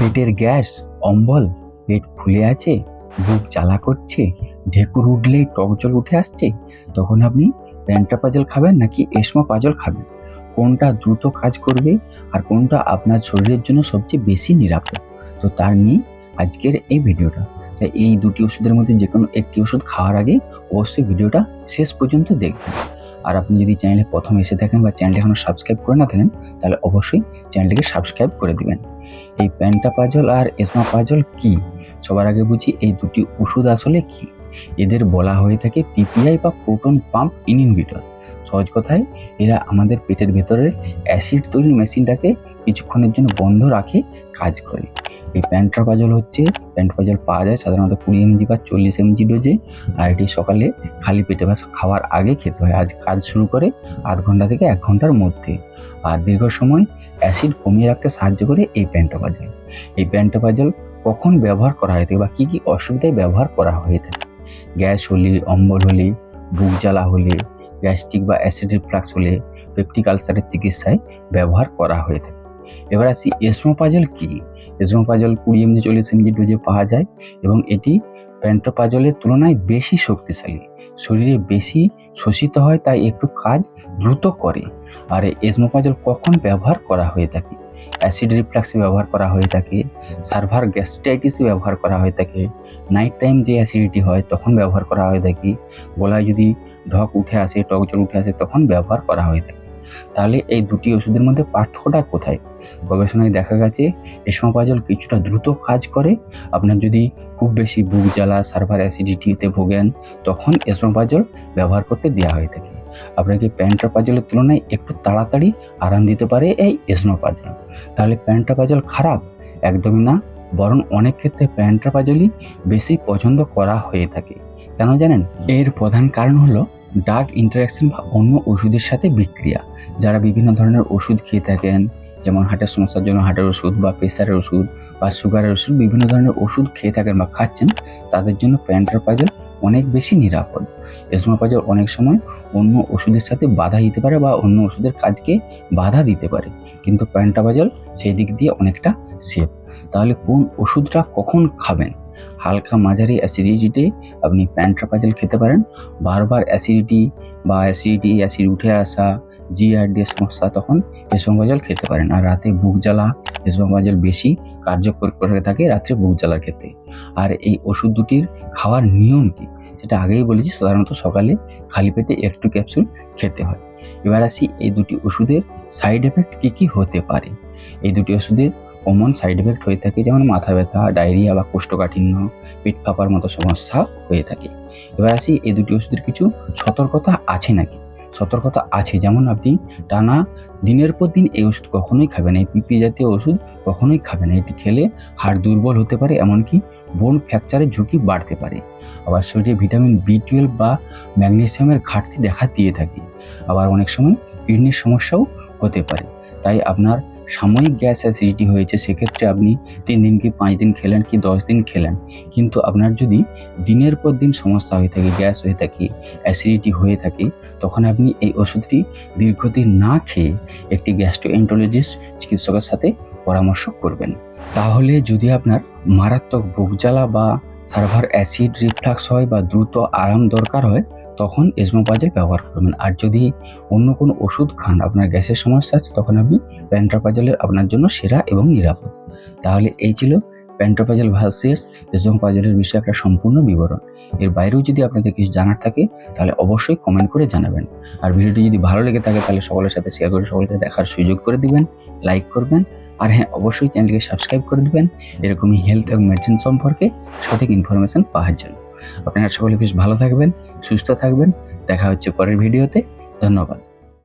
পেটের গ্যাস, অম্বল, পেট ফুলে আছে, বুক জ্বালা করছে, ঢেকুর উঠলেই টক জল উঠে আসছে, তখন আপনি প্যান্টা পাজল খাবেন নাকি এসমা পাজল খাবেন? কোনটা দ্রুত কাজ করবে আর কোনটা আপনার শরীরের জন্য সবচেয়ে বেশি নিরাপদ? তো তার নিয়ে আজকের এই ভিডিওটা। এই দুটি ওষুধের মধ্যে যে কোনো একটি ওষুধ খাওয়ার আগে অবশ্যই ভিডিওটা শেষ পর্যন্ত দেখবেন। আর আপনি যদি চ্যানেলে প্রথম এসে থাকেন বা চ্যানেলটি এখনও সাবস্ক্রাইব করে না থাকেন, তাহলে অবশ্যই চ্যানেলটিকে সাবস্ক্রাইব করে দিবেন। এই প্যান্টাপাজল আর এসমাপাজল কি? সবার আগে বুঝি এই দুটি ওষুধ আসলে কি? এদের বলা হয়ে থাকে পিপিআই বা প্রোটন পাম্প ইনহিবিটর সহজ কথায়, এরা আমাদের পেটের ভেতরের অ্যাসিড তৈরির মেশিনটাকে কিছুক্ষণের জন্য বন্ধ রাখে, কাজ করে। এই প্যান্ট্রাপাজল হচ্ছে প্যান্ট্রাপাজল পাওয়া যায় সাধারণত কুড়ি এমজি বা চল্লিশ এমজি ডোজে আর এটি সকালে খালি পেটে বা খাওয়ার আগে খেতে হয়। আজ কাজ শুরু করে আধ ঘণ্টা থেকে এক ঘণ্টার মধ্যে। আর দীর্ঘ সময় অ্যাসিড কমিয়ে রাখতে সাহায্য করে এই প্যান্টোপাজল এই প্যান্টোপাজল কখন ব্যবহার করা হয়ে থাকে বা কী কী অসুবিধায় ব্যবহার করা হয়ে থাকে? গ্যাস হলে, অম্বল হলে, বুক জ্বালা হলে, গ্যাস্ট্রিক বা অ্যাসিড রিফ্লাক্স হলে, পেপটিক আলসারের চিকিৎসায় ব্যবহার করা হয়ে থাকে। এবার আসি এসমোপাজল কী? এসমোপাজল কুড়ি এমজি চল্লিশ এমজি ডোজে পাওয়া যায় এবং এটি প্যান্টোপাজলের তুলনায় বেশি শক্তিশালী। শরীরে বেশি শোষিত হয়, তাই একটু কাজ দ্রুত করে। আর এসমোপাজল কখন ব্যবহার করা হয়ে থাকে? অ্যাসিড রিফ্লাক্সে ব্যবহার করা হয়ে থাকে, সার্ভার গ্যাস্ট্রাইটিসে ব্যবহার করা হয়ে থাকে, নাইট টাইম যে অ্যাসিডিটি হয় তখন ব্যবহার করা হয়ে থাকে, গলায় যদি ঢক উঠে আসে টক জল উঠে আসে তখন ব্যবহার করা হয়ে থাকে। তাহলে এই দুটি ওষুধের মধ্যে পার্থক্যটা কোথায়? গবেষণায় দেখা গেছে এসমোপাজল কিছুটা দ্রুত কাজ করে। আপনার যদি খুব বেশি বুক জ্বালা, সার্ভার অ্যাসিডিটিতে ভোগেন, তখন এসমোপাজল ব্যবহার করতে দেওয়া হয়ে থাকে। আপনাকে প্যান্ট্রাপাজলের তুলনায় একটু তাড়াতাড়ি আরাম দিতে পারে এই এসমোপাজল তাহলে প্যান্ট্রাপাজল খারাপ? একদমই না। বরং অনেক ক্ষেত্রে প্যান্ট্রাপাজলই বেশি পছন্দ করা হয়ে থাকে। কেন জানেন? এর প্রধান কারণ হলো ড্রাগ ইন্টারাকশন বা অন্য ওষুধের সাথে বিক্রিয়া। যারা বিভিন্ন ধরনের ওষুধ খেয়ে থাকেন যেমন হার্টের সমস্যার জন্য হার্টের ওষুধ বা প্রেশারের ওষুধ বা সুগারের ওষুধ, বিভিন্ন ধরনের ওষুধ খেয়ে থাকেন বা খাচ্ছেন, তাদের জন্য প্যান্ট্রাপাজল অনেক বেশি নিরাপদ। এসমোপাজল অনেক সময় অন্য ওষুধের সাথে বাধা দিতে পারে বা অন্য ওষুধের কাজকে বাধা দিতে পারে। কিন্তু প্যান্টাবাজল সেই দিক দিয়ে অনেকটা সেফ তাহলে কোন ওষুধটা কখন খাবেন? হালকা মাঝারি অ্যাসিডিটিতে আপনি প্যান্ট্রাপাজল খেতে পারেন। বারবার অ্যাসিডিটি বা অ্যাসিডিটি অ্যাসিড উঠে আসা জিআরডি সমস্যা তখন এসমোপাজল খেতে পারেন। আর রাতে বুক জ্বালা এসমোপাজল বেশি কার্যকর করে থাকে রাত্রে বুক জ্বালার ক্ষেত্রে। আর এই ওষুধ দুটির খাওয়ার নিয়ম কী সেটা আগেই বলেছি, সাধারণত সকালে খালি পেটে একটু ক্যাপসুল খেতে হয়। এবার আসি এই দুটি ওষুধের সাইড এফেক্ট কী কী হতে পারে? এই দুটি ওষুধের কমন সাইড এফেক্ট হয়ে থাকে যেমন মাথা ব্যথা, ডায়রিয়া বা কোষ্ঠকাঠিন্য, পেট ফাঁপার মতো সমস্যা হয়ে থাকে। এবার আসি এই দুটি ওষুধের কিছু সতর্কতা আছে নাকি? সতর্কতা আছে। যেমন আপনি টানা দিনের পর দিন এই ওষুধ কখনোই খাবেন এই পিপি জাতীয় ওষুধ কখনোই খাবেন এটি খেলে হাড় দুর্বল হতে পারে, এমনকি বোন ফ্র্যাকচারের ঝুঁকি বাড়তে পারে। আবার শরীরে ভিটামিন বি টুয়েলভ বা ম্যাগনেসিয়ামের ঘাটতি দেখা দিয়ে থাকে। আবার অনেক সময় কিডনির সমস্যাও হতে পারে। তাই আপনার সাময়িক গ্যাস অ্যাসিডিটি হয়েছে, সেক্ষেত্রে আপনি তিন দিন কি পাঁচ দিন খেলেন কি দশ দিন খেলেন। কিন্তু আপনার যদি দিনের পর দিন সমস্যা হয়ে থাকে, গ্যাস হয়ে থাকে অ্যাসিডিটি হয়ে থাকে, তখন আপনি এই ওষুধটি দীর্ঘদিন না খেয়ে একটি গ্যাস্ট্রোএন্টোলজিস্ট চিকিৎসকের সাথে পরামর্শ করবেন। তাহলে যদি আপনার মারাত্মক বুক জ্বালা বা সার্ভার অ্যাসিড রিফ্লাক্স হয় বা দ্রুত আরাম দরকার হয় তখন এসমোপাজল ব্যবহার করবেন। আর যদি অন্য কোনো ওষুধ খান, আপনার গ্যাসের সমস্যা আছে, তখন আপনি প্যান্ট্রাপাজলের আপনার জন্য সেরা এবং নিরাপদ। তাহলে এই ছিল প্যান্ট্রাপাজল ভার্সেস এসমোপাজলের বিষয়ে একটা সম্পূর্ণ বিবরণ। এর বাইরেও যদি আপনাদের কিছু জানার থাকে, তাহলে অবশ্যই কমেন্ট করে জানাবেন। আর ভিডিওটি যদি ভালো লেগে থাকে, তাহলে সকলের সাথে শেয়ার করে সকলকে দেখার সুযোগ করে দিবেন লাইক করবেন, আর হ্যাঁ অবশ্যই চ্যানেলকে সাবস্ক্রাইব করে দিবেন। এরকমই হেলথ এবং মেডিসিন সম্পর্কে সঠিক ইনফরমেশন পাওয়ার জন্য। আপনারা সকলে বেশ ভালো থাকবেন। সুস্থ থাকবেন। দেখা হচ্ছে পরের ভিডিওতে। ধন্যবাদ।